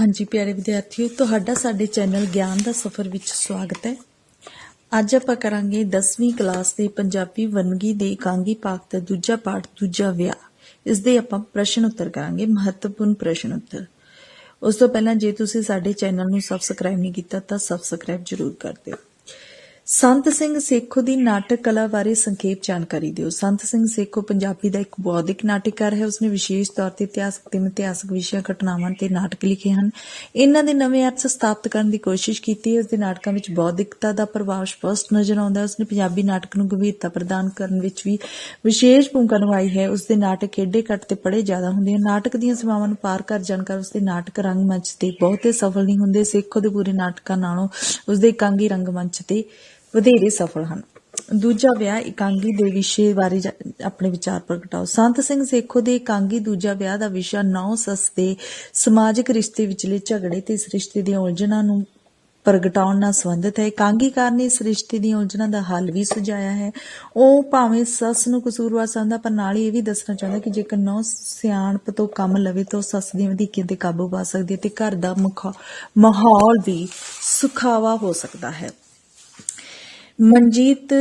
ਹਾਂਜੀ ਪਿਆਰੇ ਵਿਦਿਆਰਥੀਓ, ਤੁਹਾਡਾ ਸਾਡੇ ਚੈਨਲ ਗਿਆਨ ਦਾ ਸਫ਼ਰ ਵਿੱਚ ਸਵਾਗਤ ਹੈ। ਅੱਜ ਆਪਾਂ ਕਰਾਂਗੇ 10ਵੀਂ ਕਲਾਸ ਦੇ ਪੰਜਾਬੀ ਵੰਨਗੀ ਦੇ ਇਕਾਂਗੀ ਪਾਠ ਦਾ ਦੂਜਾ ਪਾਠ, ਦੂਜਾ ਵਿਆਹ। ਇਸ ਦੇ ਆਪਾਂ ਪ੍ਰਸ਼ਨ ਉੱਤਰ ਕਰਾਂਗੇ, ਮਹੱਤਵਪੂਰਨ ਪ੍ਰਸ਼ਨ ਉੱਤਰ। ਉਸ ਤੋਂ ਪਹਿਲਾਂ ਜੇ ਤੁਸੀਂ ਸਾਡੇ ਚੈਨਲ ਨੂੰ ਸਬਸਕ੍ਰਾਈਬ ਨਹੀਂ ਕੀਤਾ ਤਾਂ ਸਬਸਕ੍ਰਾਈਬ ਜ਼ਰੂਰ ਕਰ ਦਿਓ। ਸੰਤ ਸਿੰਘ ਸੇਖੋ ਦੀ ਨਾਟਕ ਕਲਾ ਬਾਰੇ ਸੰਖੇਪ ਜਾਣਕਾਰੀ ਦਿਓ। ਸੰਤ ਸਿੰਘ ਸੇਖੋ ਪੰਜਾਬੀ ਦਾ ਇੱਕ ਬੌਧਿਕ ਨਾਟਕਕਾਰ ਹੈ। ਉਸਨੇ ਵਿਸ਼ੇਸ਼ ਤੌਰ ਤੇ ਇਤਿਹਾਸਕ ਤੇ ਇਤਿਹਾਸਕ ਵਿਸ਼ਿਆਂ, ਘਟਨਾਵਾਂ ਤੇ ਨਾਟਕ ਲਿਖੇ ਹਨ। ਇਹਨਾਂ ਦੇ ਨਵੇਂ ਅਰਥ ਸਥਾਪਿਤ ਕਰਨ ਦੀ ਕੋਸ਼ਿਸ਼ ਕੀਤੀ ਹੈ। ਉਸਦੇ ਨਾਟਕਾਂ ਵਿੱਚ ਬੌਧਿਕਤਾ ਦਾ ਪ੍ਰਭਾਵ ਸਪਸ਼ਟ ਨਜ਼ਰ ਆਉਂਦਾ ਹੈ। ਉਸਨੇ ਪੰਜਾਬੀ ਨਾਟਕ ਨੂੰ ਗੰਭੀਰਤਾ ਪ੍ਰਦਾਨ ਕਰਨ ਵਿੱਚ ਵੀ ਵਿਸ਼ੇਸ਼ ਭੂਮਿਕਾ ਨਿਭਾਈ ਹੈ। ਉਸਦੇ ਨਾਟਕ ਖੇਡੇ ਘੱਟ ਤੇ ਪੜੇ ਜ਼ਿਆਦਾ ਹੁੰਦੇ ਹਨ। ਨਾਟਕ ਦੀਆਂ ਸੀਮਾਵਾਂ ਨੂੰ ਪਾਰ ਕਰ ਜਾਣ ਕਰ ਉਸਦੇ ਨਾਟਕ ਰੰਗਮੰਚ ਤੇ ਬਹੁਤੇ ਸਫਲ ਨਹੀਂ ਹੁੰਦੇ। ਸੇਖੋ ਦੇ ਪੂਰੇ ਨਾਟਕਾਂ ਨਾਲੋਂ ਉਸਦੇ ਇਕਾਂਗੀ ਰੰਗਮੰਚ ਤੇ ਵਧੇਰੇ ਸਫਲ ਹਨ। ਦੂਜਾ ਵਿਆਹ ਇਕਾਂਗੀ ਦੇ ਵਿਸ਼ੇ ਬਾਰੇ ਆਪਣੇ ਵਿਚਾਰ ਪ੍ਰਗਟਾਓ ਸੰਤ ਸਿੰਘ ਸੇਖੋ ਦੇ ਇਕਾਂਗੀ ਦੂਜਾ ਵਿਆਹ ਦਾ ਵਿਸ਼ਾ ਨੌ ਸੱਸ ਦੇ ਸਮਾਜਿਕ ਰਿਸ਼ਤੇ ਵਿਚਲੇ ਝਗੜੇ ਤੇ ਇਸ ਰਿਸ਼ਤੇ ਦੀਆਂ ਉਲਝਣਾਂ ਨੂੰ ਪ੍ਰਗਟਾਉਣ ਨਾਲ ਸੰਬੰਧਿਤ ਹੈ। ਇਕਾਂਗੀਕਾਰ ਨੇ ਇਸ ਰਿਸ਼ਤੇ ਦੀਆਂ ਉਲਝਣਾਂ ਦਾ ਹੱਲ ਵੀ ਸੁਝਾਇਆ ਹੈ। ਉਹ ਭਾਵੇਂ ਸੱਸ ਨੂੰ ਕਸੂਰਵਾਰ ਸਮਝਦਾ ਪਰ ਨਾਲ ਹੀ ਇਹ ਵੀ ਦੱਸਣਾ ਚਾਹੁੰਦਾ ਕਿ ਜੇਕਰ ਨੌ ਸਿਆਣਪ ਤੋਂ ਕੰਮ ਲਵੇ ਤਾਂ ਉਹ ਸੱਸ ਦੀਆਂ ਵਧੀਕੀਆਂ ਤੇ ਕਾਬੂ ਪਾ ਸਕਦੀ ਹੈ ਤੇ ਘਰ ਦਾ ਮਾਹੌਲ ਵੀ ਸੁਖਾਵਾ ਹੋ ਸਕਦਾ ਹੈ। ਮਨਜੀਤ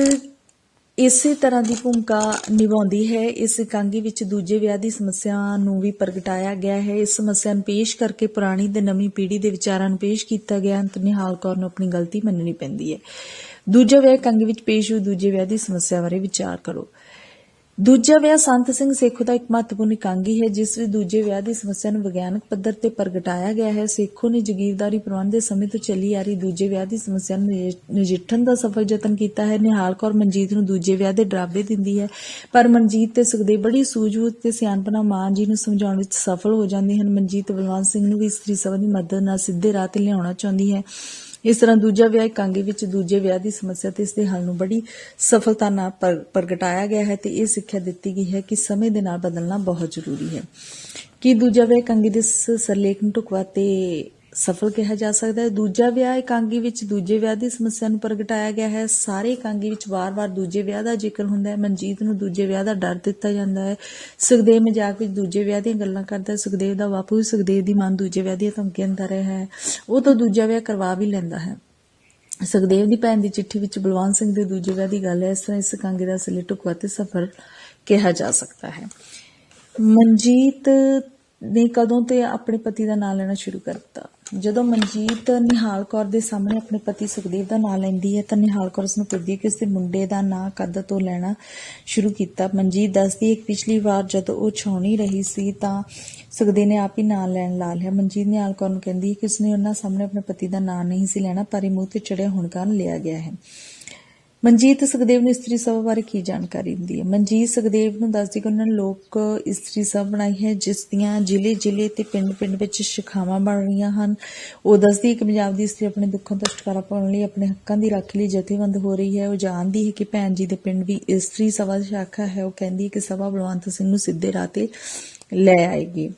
ਇਸੇ ਤਰ੍ਹਾਂ ਦੀ ਭੂਮਿਕਾ ਨਿਭਾਉਂਦੀ ਹੈ। ਇਸ ਇਕਾਂਗੀ ਵਿੱਚ ਦੂਜੇ ਵਿਆਹ ਦੀ ਸਮੱਸਿਆ ਨੂੰ ਵੀ ਪ੍ਰਗਟਾਇਆ ਗਿਆ ਹੈ। ਇਸ ਸਮੱਸਿਆ ਨੂੰ ਪੇਸ਼ ਕਰਕੇ ਪੁਰਾਣੀ ਤੇ ਨਵੀਂ ਪੀੜ੍ਹੀ ਦੇ ਵਿਚਾਰਾਂ ਨੂੰ ਪੇਸ਼ ਕੀਤਾ ਗਿਆ। ਅੰਤ ਨਿਹਾਲ ਕੌਰ ਨੂੰ ਆਪਣੀ ਗਲਤੀ ਮੰਨਣੀ ਪੈਂਦੀ ਹੈ। ਦੂਜਾ ਵਿਆਹ ਇਕਾਂਗੀ ਵਿੱਚ ਪੇਸ਼ ਹੋਈ ਦੂਜੇ ਵਿਆਹ ਦੀ ਸਮੱਸਿਆ ਬਾਰੇ ਵਿਚਾਰ ਕਰੋ। ਦੂਜਾ ਵਿਆਹ ਸੰਤ ਸਿੰਘ ਸੇਖੋ ਦਾ ਇੱਕ ਮਹੱਤਵਪੂਰਨ ਇਕਾਂਗੀ ਹੈ, ਜਿਸ ਵਿੱਚ ਦੂਜੇ ਵਿਆਹ ਦੀ ਸਮੱਸਿਆ ਨੂੰ ਵਿਗਿਆਨਕ ਪੱਧਰ ਤੇ ਪ੍ਰਗਟਾਇਆ ਗਿਆ ਹੈ। ਸੇਖੋ ਨੇ ਜਗੀਰਦਾਰੀ ਪ੍ਰਬੰਧ ਦੇ ਸਮੇਂ ਤੋਂ ਚੱਲੀ ਆ ਰਹੀ ਦੂਜੇ ਵਿਆਹ ਦੀ ਸਮੱਸਿਆ ਨੂੰ ਨਜਿੱਠਣ ਦਾ ਸਫਲ ਯਤਨ ਕੀਤਾ ਹੈ। ਨਿਹਾਲ ਕੌਰ ਮਨਜੀਤ ਨੂੰ ਦੂਜੇ ਵਿਆਹ ਦੇ ਡਰਾਬੇ ਦਿੰਦੀ ਹੈ, ਪਰ ਮਨਜੀਤ ਤੇ ਸੁਖਦੇਵ ਬੜੀ ਸੂਝਬੂਝ ਤੇ ਸਿਆਣਪਨਾ ਮਾਂ ਜੀ ਨੂੰ ਸਮਝਾਉਣ ਵਿੱਚ ਸਫਲ ਹੋ ਜਾਂਦੇ ਹਨ। ਮਨਜੀਤ ਬਲਵੰਤ ਸਿੰਘ ਨੂੰ ਵੀ ਇਸਤਰੀ ਸਭਾ ਦੀ ਮਦਦ ਨਾਲ ਸਿੱਧੇ ਰਾਹ ਤੇ ਲਿਆਉਣਾ ਚਾਹੁੰਦੀ ਹੈ। ਇਸ ਤਰ੍ਹਾਂ ਦੂਜਾ ਵਿਆਹ ਇਕਾਂਗੀ ਵਿੱਚ ਦੂਜੇ ਵਿਆਹ ਦੀ ਸਮੱਸਿਆ ਤੇ ਇਸ ਦੇ ਹੱਲ ਨੂੰ ਬੜੀ ਸਫਲਤਾ ਨਾਲ ਪ੍ਰਗਟਾਇਆ ਗਿਆ ਹੈ ਤੇ ਇਹ ਸਿੱਖਿਆ ਦਿੱਤੀ ਗਈ ਹੈ ਕਿ ਸਮੇਂ ਦੇ ਨਾਲ ਬਦਲਣਾ ਬਹੁਤ ਜ਼ਰੂਰੀ ਹੈ। ਕਿ ਦੂਜਾ ਵਿਆਹ ਇਕਾਂਗੀ ਦੇ ਇਸ ਸਰਲੇਖ ਨੂੰ ਢੁਕਵਾ ਤੇ ਸਫਲ ਕਿਹਾ ਜਾ ਸਕਦਾ ਹੈ। ਦੂਜਾ ਵਿਆਹ ਇਕਾਂਗੀ ਵਿੱਚ, ਦੂਜੇ ਵਿਆਹ ਦੀ ਸਮੱਸਿਆ ਨੂੰ ਪ੍ਰਗਟਾਇਆ ਗਿਆ ਹੈ। ਸਾਰੇ ਇਕਾਂਗੀ ਵਿੱਚ ਵਾਰ-ਵਾਰ ਦੂਜੇ ਵਿਆਹ ਦਾ ਜ਼ਿਕਰ ਹੁੰਦਾ ਹੈ। ਮਨਜੀਤ ਨੂੰ ਦੂਜੇ ਵਿਆਹ ਦਾ ਡਰ ਦਿੱਤਾ ਜਾਂਦਾ ਹੈ। ਸੁਖਦੇਵ ਮਜ਼ਾਕ ਵਿੱਚ ਦੂਜੇ ਵਿਆਹ ਦੀਆਂ ਗੱਲਾਂ ਕਰਦਾ ਹੈ। ਸੁਖਦੇਵ ਦਾ ਬਾਪੂ ਵੀ ਸੁਖਦੇਵ ਦੀ ਮਨ ਦੂਜੇ ਵਿਆਹ ਦੀਆਂ ਧਮਕੀਆਂ ਦਿੰਦਾ ਰਿਹਾ ਹੈ। ਉਹ ਤਾਂ ਦੂਜਾ ਵਿਆਹ ਕਰਵਾ ਵੀ ਲੈਂਦਾ ਹੈ। ਸੁਖਦੇਵ ਦੀ ਭੈਣ ਦੀ ਚਿੱਠੀ ਵਿੱਚ ਬਲਵੰਤ ਸਿੰਘ ਦੇ ਦੂਜੇ ਵਿਆਹ ਦੀ ਗੱਲ ਹੈ। ਇਸ ਤਰ੍ਹਾਂ ਇਸ ਇਕਾਂਗੀ ਦਾ ਅਸਲੀ ਢੁਕਵਾ ਤੇ ਸਫਲ ਕਿਹਾ ਜਾ ਸਕਦਾ ਹੈ। ਮਨਜੀਤ ਨੇ ਕਦੋਂ ਤੇ ਆਪਣੇ ਪਤੀ ਦਾ ਨਾਮ ਲੈਣਾ ਸ਼ੁਰੂ ਕਰ ਦਿੱਤਾ ਜਦੋਂ ਮਨਜੀਤ ਨਿਹਾਲ ਕੌਰ ਦੇ ਸਾਹਮਣੇ ਆਪਣੇ ਪਤੀ ਸੁਖਦੇਵ ਦਾ ਨਾਮ ਲੈਂਦੀ ਹੈ, ਤਾਂ ਨਿਹਾਲ ਕੌਰ ਉਸ ਨੂੰ ਪੁੱਛਦੀ ਕਿ ਉਸ ਦੇ ਮੁੰਡੇ ਦਾ ਨਾਂ ਕਦ ਤੋਂ ਲੈਣਾ ਸ਼ੁਰੂ ਕੀਤਾ। ਮਨਜੀਤ ਦੱਸਦੀ ਹੈ ਕਿ ਪਿਛਲੀ ਵਾਰ ਜਦੋਂ ਉਹ ਛਾਉਣੀ ਰਹੀ ਸੀ, ਤਾਂ ਸੁਖਦੇਵ ਨੇ ਆਪ ਹੀ ਨਾਂ ਲੈਣ ਲਾ ਲਿਆ। ਮਨਜੀਤ ਨਿਹਾਲ ਕੌਰ ਨੂੰ ਕਹਿੰਦੀ ਹੈ ਕਿ ਉਸਨੇ ਉਹਨਾਂ ਸਾਹਮਣੇ ਆਪਣੇ ਪਤੀ ਦਾ ਨਾਂ ਨਹੀਂ ਸੀ ਲੈਣਾ, ਪਰ ਇਹ ਮੂੰਹ ਤੇ ਚੜਿਆ ਹੋਣ ਕਾਰਨ ਲਿਆ ਗਿਆ ਹੈ। ਮਨਜੀਤ ਸੁਖਦੇਵ ਨੂੰ ਇਸਤਰੀ ਸਭਾ ਬਾਰੇ ਕੀ ਜਾਣਕਾਰੀ ਦਿੰਦੀ ਹੈ? ਮਨਜੀਤ ਸੁਖਦੇਵ ਨੂੰ ਦੱਸਦੀ ਕਿ ਉਹਨਾਂ ਨੇ ਲੋਕ ਇਸਤਰੀ ਸਭਾ ਬਣਾਈ ਹੈ, ਜਿਸ ਦੀਆਂ ਜ਼ਿਲ੍ਹੇ ਜ਼ਿਲ੍ਹੇ ਤੇ ਪਿੰਡ ਪਿੰਡ ਵਿੱਚ ਸ਼ਿਖਾਵਾਂ ਬਣ ਰਹੀਆਂ ਹਨ। ਉਹ ਦੱਸਦੀ ਹੈ ਕਿ ਪੰਜਾਬ ਦੀ ਇਸਤਰੀ ਆਪਣੇ ਦੁੱਖਾਂ ਤੋਂ ਛੁਟਕਾਰਾ ਪਾਉਣ ਲਈ ਆਪਣੇ ਹੱਕਾਂ ਦੀ ਰਾਖੀ ਲਈ ਜਥੇਬੰਦ ਹੋ ਰਹੀ ਹੈ। ਉਹ ਜਾਣਦੀ ਹੈ ਕਿ ਭੈਣ ਜੀ ਦੇ ਪਿੰਡ ਵੀ ਇਸਤਰੀ ਸਭਾ ਸ਼ਾਖਾ ਹੈ। ਉਹ ਕਹਿੰਦੀ ਹੈ ਕਿ ਸਭਾ ਬਲਵੰਤ ਸਿੰਘ ਨੂੰ ਸਿੱਧੇ ਰਾਹ ਤੇ ਲੈ ਆਏਗੀ।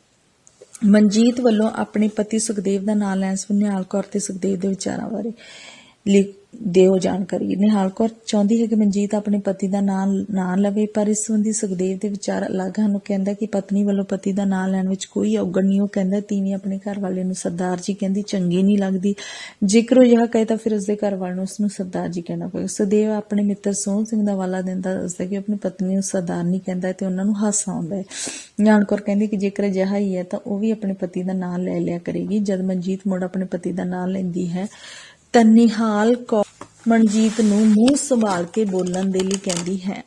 ਮਨਜੀਤ ਵੱਲੋਂ ਆਪਣੇ ਪਤੀ ਸੁਖਦੇਵ ਦਾ ਨਾਮ ਲੈਣ ਸੰਬੰਧੀ ਕੌਰ ਤੇ ਸੁਖਦੇਵ ਦੇ ਵਿਚਾਰਾਂ ਬਾਰੇ ਲਿਖ ਦਿਓ ਜਾਣਕਾਰੀ। ਨਿਹਾਲ ਕੌਰ ਚਾਹੁੰਦੀ ਹੈ ਕਿ ਮਨਜੀਤ ਆਪਣੇ ਪਤੀ ਦਾ ਨਾਮ ਨਾ ਲਵੇ, ਪਰ ਇਸ ਸੰਬੰਧੀ ਸੁਖਦੇਵ ਦੇ ਵਿਚਾਰ ਅਲੱਗ ਹਨ। ਉਹ ਕਹਿੰਦਾ ਕਿ ਪਤਨੀ ਵੱਲੋਂ ਪਤੀ ਦਾ ਨਾਮ ਲੈਣ ਵਿੱਚ ਕੋਈ ਔਗਣ ਨਹੀਂ। ਉਹ ਕਹਿੰਦਾ, ਤੀਵੀਂ ਆਪਣੇ ਘਰ ਵਾਲੇ ਨੂੰ ਸਰਦਾਰ ਜੀ ਕਹਿੰਦੀ, ਚੰਗੀ ਨਹੀਂ ਲੱਗਦੀ। ਜੇਕਰ ਉਹ ਇਹ ਕਹੇ ਤਾਂ ਫਿਰ ਉਸਦੇ ਘਰ ਵਾਲੇ ਨੂੰ ਉਸ ਨੂੰ ਸਰਦਾਰ ਜੀ ਕਹਿਣਾ ਪਵੇਗਾ ਸੁਖਦੇਵ ਆਪਣੇ ਮਿੱਤਰ ਸੋਹਣ ਸਿੰਘ ਦਾ ਵਾਲਾ ਦਿੰਦਾ ਦੱਸਦਾ ਕਿ ਆਪਣੀ ਪਤਨੀ ਨੂੰ ਸਰਦਾਰ ਨਹੀਂ ਕਹਿੰਦਾ ਤੇ ਉਹਨਾਂ ਨੂੰ ਹਾਸਾ ਆਉਂਦਾ ਹੈ। ਨਿਹਾਲ ਕੌਰ ਕਹਿੰਦੀ ਕਿ ਜੇਕਰ ਅਜਿਹਾ ਹੀ ਹੈ ਤਾਂ ਉਹ ਵੀ ਆਪਣੇ ਪਤੀ ਦਾ ਨਾਮ ਲੈ ਲਿਆ ਕਰੇਗੀ। ਜਦ ਮਨਜੀਤ ਮੁੜ ਆਪਣੇ ਪਤੀ ਦਾ ਨਾਮ ਲੈਂਦੀ ਹੈ ਤਾਂ ਨਿਹਾਲ ਕੌਰ ਮਨਜੀਤ ਨੂੰ ਮੂੰਹ ਸੰਭਾਲ ਕੇ ਬੋਲਣ ਦੇ ਲਈ ਕਹਿੰਦੀ ਹੈ।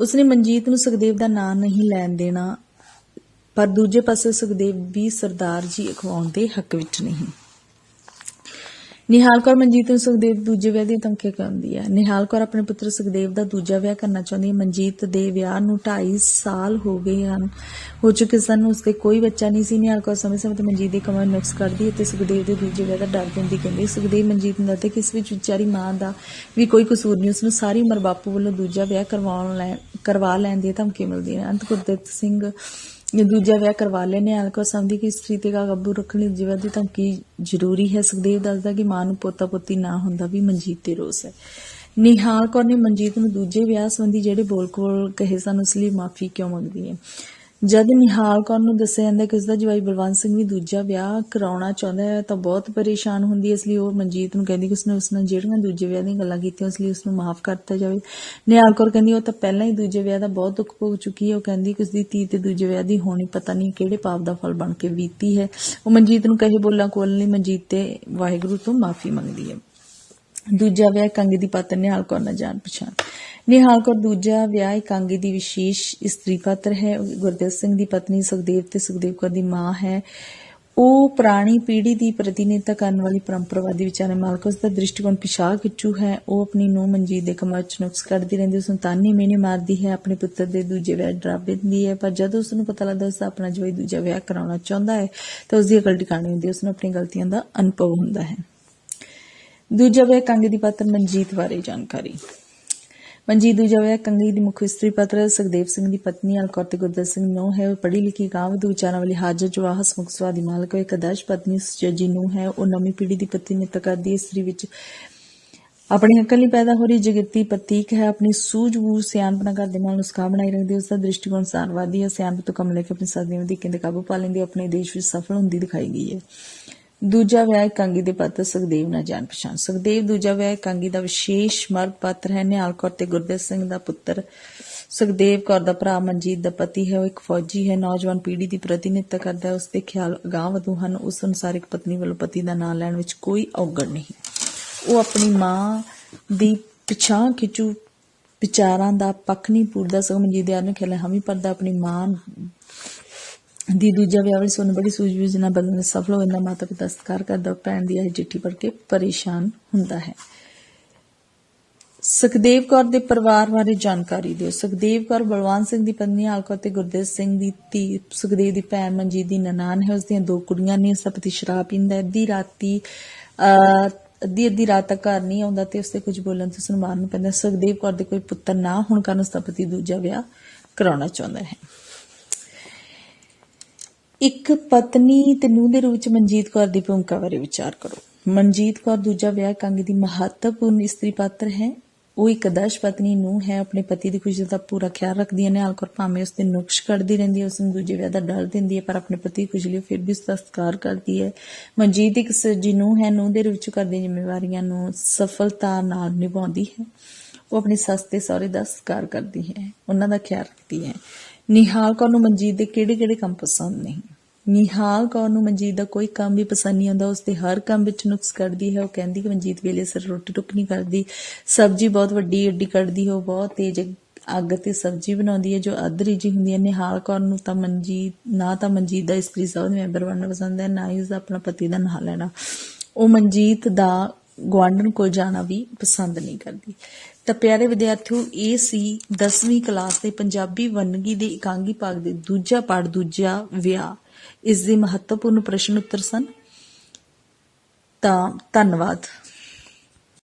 ਉਸਨੇ ਮਨਜੀਤ ਨੂੰ ਸੁਖਦੇਵ ਦਾ ਨਾਂ ਨਹੀਂ ਲੈਣ ਦੇਣਾ, ਪਰ ਦੂਜੇ ਪਾਸੇ ਸੁਖਦੇਵ ਵੀ ਸਰਦਾਰ ਜੀ ਅਖਵਾਉਣ ਦੇ ਹੱਕ ਵਿੱਚ ਨਹੀਂ। ਨਿਹਾਲ ਕੌਰ, ਮਨਜੀਤ ਨੂੰ ਸੁਖਦੇਵ ਦੂਜੇ ਵਿਆਹ ਦੀ ਧਮਕੀ ਕਹਿੰਦੀ ਹੈ ਨਿਹਾਲ ਕੌਰ ਆਪਣੇ ਪੁੱਤਰ ਸੁਖਦੇਵ ਦਾ ਦੂਜਾ ਵਿਆਹ ਕਰਨਾ ਚਾਹੁੰਦੀ ਹੈ ਮਨਜੀਤ ਦੇ ਵਿਆਹ ਨੂੰ 2.5 ਸਾਲ ਹੋ ਗਏ ਹਨ। ਹੋ ਚੁੱਕੇ ਸਨ ਉਸਦੇ ਕੋਈ ਬੱਚਾ ਨਹੀਂ ਸੀ। ਨਿਹਾਲ ਕੌਰ ਸਮੇਂ ਸਮੇਂ ਤੇ ਮਨਜੀਤ ਦੀ ਕਮਰ ਨੁਕਸ ਕਰਦੀ ਅਤੇ ਸੁਖਦੇਵ ਦੇ ਦੂਜੇ ਵਿਆਹ ਦਾ ਡਰ ਦਿੰਦੀ ਕਹਿੰਦੀ ਸੁਖਦੇਵ, ਮਨਜੀਤ ਨੂੰ ਦੱਸਦੇ ਕਿ ਇਸ ਵਿੱਚ ਵਿਚਾਰੀ ਮਾਂ ਦਾ ਵੀ ਕੋਈ ਕਸੂਰ ਨਹੀਂ। ਉਸ ਨੂੰ ਸਾਰੀ ਉਮਰ ਬਾਪੂ ਵੱਲੋਂ ਦੂਜਾ ਵਿਆਹ ਕਰਵਾਉਣ ਲੈ, ਕਰਵਾ ਲੈਣ ਦੀ ਧਮਕੀ ਮਿਲਦੀ ਹੈ ਅੰਤ ਗੁਰਦਿੱਤ ਸਿੰਘ ਦੂਜਾ ਵਿਆਹ ਕਰਵਾ ਲੈਨੇ ਆਲਕੋ ਸਮਝਦੀ ਕਿ ਇਸਤਰੀ ਤੇ ਕਾਬੂ ਰੱਖਣ ਲਈ ਜੀਵਨ ਦੀ ਧਮਕੀ ਜ਼ਰੂਰੀ ਹੈ? ਸੁਖਦੇਵ ਦੱਸਦਾ ਕਿ ਮਾਂ ਨੂੰ ਪੋਤਾ ਪੋਤੀ ਨਾ ਹੁੰਦਾ ਵੀ ਮਨਜੀਤ ਤੇ ਰੋਸ ਹੈ। ਨਿਹਾਲ ਕੌਰ ਨੇ ਮਨਜੀਤ ਨੂੰ ਦੂਜੇ ਵਿਆਹ ਸੰਬੰਧੀ ਜਿਹੜੇ ਬੋਲ ਕੋਲ ਕਹੇ ਸਨ, ਉਸ ਲਈ ਮਾਫੀ ਕਿਉਂ ਮੰਗਦੀ ਹੈ? ਜਦ ਨਿਹਾਲ ਕੌਰ ਨੂੰ ਦੱਸਿਆ ਜਾਂਦਾ ਕਿ ਉਸਦਾ ਜਵਾਈ ਬਲਵੰਤ ਸਿੰਘ ਵੀ ਦੂਜਾ ਵਿਆਹ ਕਰਾਉਣਾ ਚਾਹੁੰਦਾ ਹੈ, ਤਾਂ ਬਹੁਤ ਪਰੇਸ਼ਾਨ ਹੁੰਦੀ ਹੈ, ਇਸ ਲਈ ਉਹ ਮਨਜੀਤ ਨੂੰ ਕਹਿੰਦੀ ਕਿ ਉਸਨੇ ਉਸ ਨਾਲ ਜਿਹੜੀਆਂ ਦੂਜੇ ਵਿਆਹ ਦੀਆਂ ਗੱਲਾਂ ਕੀਤੀਆਂ, ਉਸ ਲਈ ਉਸ ਨੂੰ ਮਾਫ ਕਰ ਜਾਵੇ। ਨਿਹਾਲ ਕੌਰ ਕਹਿੰਦੀ, ਉਹ ਤਾਂ ਪਹਿਲਾਂ ਹੀ ਦੂਜੇ ਵਿਆਹ ਦਾ ਬਹੁਤ ਦੁੱਖ ਭੋਗ ਚੁੱਕੀ ਹੈ। ਉਹ ਕਹਿੰਦੀ ਕਿ ਉਸਦੀ ਧੀ ਤੇ ਦੂਜੇ ਵਿਆਹ ਦੀ ਹੋਣੀ ਪਤਾ ਨਹੀਂ ਕਿਹੜੇ ਪਾਪ ਦਾ ਫਲ ਬਣ ਕੇ ਬੀਤੀ ਹੈ। ਉਹ ਮਨਜੀਤ ਨੂੰ ਕਹੇ, ਬੋਲਾਂ ਕੋਲ ਲਈ ਮਨਜੀਤ ਤੇ ਵਾਹਿਗੁਰੂ ਤੋਂ ਮਾਫੀ ਮੰਗਦੀ ਹੈ। ਦੂਜਾ ਵਿਆਹ ਕੰਗ ਦੀ ਪਾਤਰ ਨਿਹਾਲ ਕੌਰ ਨਾਲ ਜਾਣ ਪਛਾਣ ਨਿਹਾਲ ਕੌਰ, ਦੂਜਾ ਵਿਆਹ ਇਕਾਂਗੀ ਦੀ ਵਿਸ਼ੇਸ਼ ਇਸਤਰੀ ਪਾਤਰ ਹੈ। ਉਹ ਗੁਰਦੇਵ ਸਿੰਘ ਦੀ ਪਤਨੀ ਸੁਖਦੇਵ ਤੇ ਸੁਖਦੇਵ ਕੌਰ ਦੀ ਮਾਂ ਹੈ। ਉਹ ਪੁਰਾਣੀ ਪੀੜ੍ਹੀ ਦੀ ਪ੍ਰਤੀਨਿਧਤਾ ਕਰਨ ਵਾਲੀ ਪਰੰਪਰਾਵਾਦੀ ਵਿਚਾਰਾਂ ਮਾਲਕ ਉਸ ਦਾ ਦ੍ਰਿਸ਼ਟੀਕੋਣ ਪਿਛਾਹ ਖਿੱਚੂ ਹੈ। ਉਹ ਆਪਣੀ ਨੂੰਹ ਮਨਜੀਤ ਦੇ ਕਮਰ ਚ ਨੁਕਸ ਕੱਢਦੀ ਰਹਿੰਦੀ ਉਸ ਨੂੰ ਤਾਨੇ ਮੇਨੇ ਮਾਰਦੀ ਹੈ। ਆਪਣੇ ਪੁੱਤਰ ਦੇ ਦੂਜੇ ਵਿਆਹ ਡਰਾਵੇ ਦਿੰਦੀ ਹੈ। ਪਰ ਜਦੋਂ ਉਸ ਨੂੰ ਪਤਾ ਲੱਗਦਾ ਉਸ ਦਾ ਆਪਣਾ ਜਵਾਈ ਦੂਜਾ ਵਿਆਹ ਕਰਾਉਣਾ ਚਾਹੁੰਦਾ ਹੈ, ਤਾਂ ਉਸ ਦੀ ਅਕਲ ਟਿਕਾਣੀ ਹੁੰਦੀ ਉਸ ਨੂੰ ਆਪਣੀ ਗਲਤੀਆਂ ਦਾ ਅਨੁਭਵ ਹੁੰਦਾ ਹੈ। ਦੂਜਾ ਵਿਆਹ ਕੰਗ ਦੀ ਪਾਤਰ ਮਨਜੀਤ ਬਾਰੇ ਜਾਣਕਾਰੀ। ਮਨਜੀਤ ਦੂਜਾ ਕੰਗੀ ਦੀ ਮੁੱਖ ਇਸਤਰੀ ਪੱਤਰ ਸੁਖਦੇਵ ਸਿੰਘ ਦੀ ਪਤਨੀ ਅਲਕੌਰ ਤੇ ਗੁਰਦਰ ਸਿੰਘ ਨੂੰ ਹੈ। ਉਹ ਪੜ੍ਹੀ ਲਿਖੀ ਗਾਂਵ ਦੇ ਵਿਚਾਰਾਂ ਵਾਲੀ ਹਾਜ਼ਰ ਜਵਾਹ ਹਸਮੁਖ ਸਵਾਦੀ ਮਾਲਕ ਇੱਕ ਆਦਰਸ਼ ਪਤਨੀ ਸੁਚੱਜੀ ਨੂੰ ਹੈ। ਉਹ ਨਵੀਂ ਪੀੜ੍ਹੀ ਦੀ ਪ੍ਰਤੀਨਿਧਤਾ ਕਰਦੀ ਹੈ। ਇਸਤਰੀ ਵਿੱਚ ਆਪਣੇ ਹੱਕਾਂ ਲਈ ਪੈਦਾ ਹੋ ਰਹੀ। ਜਗਤੀ ਪ੍ਰਤੀਕ ਹੈ। ਆਪਣੀ ਸੂਝ-ਬੂਝ ਸਿਆਣਪਣਾ ਘਰ ਦੇ ਨਾਲ ਨੁਸਖਾ ਬਣਾਈ ਰੱਖਦੀ ਹੈ। ਉਸ ਦਾ ਦ੍ਰਿਸ਼ਟੀਕੋਣ ਸਾਰਵਾਦੀ ਹੈ। ਸਿਆਣਪ ਤੋਂ ਕੰਮ ਲੈ ਕੇ ਆਪਣੀ ਸਾਧੀਆਂ ਦੀ ਕਿੰਦੇ ਕਾਬੂ ਪਾ ਲੈਂਦੀ ਹੈ। ਆਪਣੇ ਦੇਸ਼ ਵਿੱਚ ਸਫਲ ਹੁੰਦੀ ਦਿਖਾਈ ਗਈ ਹੈ। ਦੂਜਾ ਵਿਆਹ ਕਾਂਗੀ ਦੇ ਪਾਤਰ ਸੁਖਦੇਵ ਨਾਲ ਜਾਣ ਪਛਾਣ। ਸੁਖਦੇਵ ਦੂਜਾ ਵਿਆਹ ਕਾਂਗੀ ਦਾ ਵਿਸ਼ੇਸ਼ ਮਰਦ ਪਾਤਰ ਹੈ। ਨਿਹਾਲ ਕੌਰ ਤੇ ਗੁਰਦੇਵ ਸਿੰਘ ਦਾ ਪੁੱਤਰ ਸੁਖਦੇਵ ਕੌਰ ਦਾ ਭਰਾ ਮਨਜੀਤ ਦਾ ਪਤੀ ਹੈ। ਉਹ ਇੱਕ ਫੌਜੀ ਹੈ। ਨੌਜਵਾਨ ਪੀੜ੍ਹੀ ਦੀ ਪ੍ਰਤੀਨਿਧਤਾ ਕਰਦਾ ਹੈ। ਉਸ ਦੇ ਖਿਆਲ ਅਗਾਂਹ ਵਧੂ ਹਨ। ਉਸ ਅਨੁਸਾਰ ਇੱਕ ਪਤਨੀ ਵੱਲੋਂ ਪਤੀ ਦਾ ਨਾਂ ਲੈਣ ਵਿੱਚ ਕੋਈ ਔਗਣ ਨਹੀਂ। ਉਹ ਆਪਣੀ ਮਾਂ ਦੀ ਪਿਛਾਂ ਖਿਚੂ ਵਿਚਾਰਾਂ ਦਾ ਪੱਖ ਨਹੀਂ ਪੂਰਦਾ ਸਗੋਂ ਮਨਜੀਤ ਦੇ ਆਨੇ ਖਿਆਲ ਹਮੀ ਪਰਦਾ ਆਪਣੀ ਮਾਂ ਦੀ ਦੂਜਾ ਵਿਆਹ ਵਿੱਚ ਉਹਨੇ ਬੜੀ ਸੂਝ-ਬੂਝ ਨਾਲ ਬਦਲਣ ਸਫਲ ਹੋ ਜਾਂਦਾ ਮਾਤਾ ਪਿਤਾ ਸਤਿਕਾਰ ਕਰਦਾ ਭੈਣ ਦੀ ਇਹ ਚਿੱਠੀ ਪੜ੍ਹ ਕੇ ਪਰੇਸ਼ਾਨ ਹੁੰਦਾ ਹੈ। ਸੁਖਦੇਵ ਕੌਰ ਦੇ ਪਰਿਵਾਰ ਬਾਰੇ ਜਾਣਕਾਰੀ ਦਿਓ। ਸੁਖਦੇਵ ਕੌਰ ਬਲਵੰਤ ਸਿੰਘ ਦੀ ਪਤਨੀ ਹਾਲਕੌਰ ਤੇ ਗੁਰਦੇਵ ਸਿੰਘ ਦੀ ਧੀ ਸੁਖਦੇਵ ਦੀ ਭੈਣ ਮਨਜੀਤ ਦੀ ਨਨਾਣ ਹੈ। ਉਸ ਦੀਆਂ ਦੋ ਕੁੜੀਆਂ ਨੇ ਉਸ ਸ਼ਰਾਬ ਪੀਂਦਾ ਅੱਧੀ ਰਾਤੀ ਅਹ, ਅੱਧੀ ਅੱਧੀ ਰਾਤ ਤੱਕ ਘਰ ਨਹੀਂ ਆਉਂਦਾ ਤੇ ਉਸਦੇ ਤੇ ਕੁਝ ਬੋਲਣ ਤੋਂ ਉਸ ਨੂੰ ਪੈਂਦਾ। ਸੁਖਦੇਵ ਕੌਰ ਦੇ ਕੋਈ ਪੁੱਤਰ ਨਾ ਹੋਣ ਕਾਰਨ ਉਸ ਦਾ ਪਤੀ ਦੂਜਾ ਵਿਆਹ ਕਰਾਉਣਾ ਚਾਹੁੰਦਾ ਹੈ। ਇੱਕ ਪਤਨੀ ਤੇ ਨੂੰਹ ਦੇ ਰੂਪ ਵਿੱਚ ਮਨਜੀਤ ਕੌਰ ਦੀ ਭੂਮਿਕਾ ਬਾਰੇ ਵਿਚਾਰ ਕਰੋ। ਮਨਜੀਤ ਕੌਰ ਦੂਜਾ ਵਿਆਹ ਕੰਗ ਦੀ ਮਹੱਤਵਪੂਰਨ ਇਸਤਰੀ ਪਾਤਰ ਹੈ। ਉਹ ਇੱਕ ਆਦਰਸ਼ ਪਤਨੀ ਨੂੰ ਹੈ। ਆਪਣੇ ਪਤੀ ਦੀ ਖੁਸ਼ੀ ਦਾ ਪੂਰਾ ਖਿਆਲ ਰੱਖਦੀ ਹੈ। ਨਿਹਾਲ ਕੌਰ ਭਾਵੇਂ ਉਸ ਦੇ ਨੁਕਸ਼ ਕੱਢਦੀ ਰਹਿੰਦੀ ਹੈ ਉਸ ਨੂੰ ਦੂਜੇ ਵਿਆਹ ਦਾ ਡਰ ਦਿੰਦੀ ਹੈ, ਪਰ ਆਪਣੇ ਪਤੀ ਦੀ ਖੁਸ਼ੀ ਲਈ ਫਿਰ ਵੀ ਉਸ ਦਾ ਸਤਿਕਾਰ ਕਰਦੀ ਹੈ। ਮਨਜੀਤ ਇੱਕ ਸੱਜੀ ਨੂੰ ਹੈ। ਨੂੰ ਦੇ ਰੂਪ ਵਿੱਚ ਕਰਦੀਆਂ ਜ਼ਿੰਮੇਵਾਰੀਆਂ ਨੂੰ ਸਫਲਤਾ ਨਾਲ ਨਿਭਾਉਂਦੀ ਹੈ। ਉਹ ਆਪਣੀ ਸੱਸ ਤੇ ਸਹੁਰੇ ਦਾ ਸਤਿਕਾਰ ਕਰਦੀ ਹੈ। ਉਹਨਾਂ ਦਾ ਖਿਆਲ ਰੱਖਦੀ ਹੈ। ਨਿਹਾਲ ਕੌਰ ਨੂੰ ਮਨਜੀਤ ਦੇ ਕਿਹੜੇ-ਕਿਹੜੇ ਕੰਮ ਪਸੰਦ ਨਹੀਂ ਨਿਹਾਲ ਕੌਰ ਨੂੰ ਮਨਜੀਤ ਦਾ ਕੋਈ ਕੰਮ ਵੀ ਪਸੰਦ ਨਹੀਂ ਆਉਂਦਾ ਉਸ ਦੇ ਹਰ ਕੰਮ ਵਿੱਚ ਨੁਕਸ ਕੱਢਦੀ ਹੈ, ਉਹ ਕਹਿੰਦੀ ਕਿ ਮਨਜੀਤ ਵੇਲੇ ਸਿਰ ਰੋਟੀ ਟੁੱਕ ਨਹੀਂ ਕਰਦੀ, ਸਬਜ਼ੀ ਬਹੁਤ ਵੱਡੀ ਏਡੀ ਕੱਢਦੀ, ਉਹ ਬਹੁਤ ਤੇਜ਼ ਅੱਗ ਤੇ ਸਬਜ਼ੀ ਬਣਾਉਂਦੀ ਹੈ, ਜੋ ਅਧਰੀ ਜੀ ਹੁੰਦੀ ਹੈ। ਨਿਹਾਲ ਕੌਰ ਨੂੰ ਤਾਂ ਮਨਜੀਤ, ਨਾ ਤਾਂ ਮਨਜੀਤ ਦਾ ਇਸਤਰੀ ਸਭ ਦੇ ਮੈਂਬਰ ਬਣਨਾ ਪਸੰਦ ਹੈ, ਨਾ ਹੀ ਉਸਦਾ ਆਪਣਾ ਪਤੀ ਦਾ ਨਾਂ ਲੈਣਾ। ਉਹ ਮਨਜੀਤ ਦਾ ਗੁਆਂਢਣ ਕੋਲ ਜਾਣਾ ਵੀ ਪਸੰਦ ਨਹੀਂ ਕਰਦੀ। ਤਾਂ ਪਿਆਰੇ ਵਿਦਿਆਰਥੀਓ, ਇਹ ਸੀ 10ਵੀਂ ਕਲਾਸ ਦੇ ਪੰਜਾਬੀ ਵੰਨਗੀ ਦੇ ਇਕਾਂਗੀ ਭਾਗ ਦੇ ਦੂਜਾ ਪਾਠ, ਦੂਜਾ ਵਿਆਹ। ਇਸ ਦੇ ਮਹੱਤਵਪੂਰਨ ਪ੍ਰਸ਼ਨ ਉੱਤਰ ਸਨ। ਤਾਂ ਧੰਨਵਾਦ।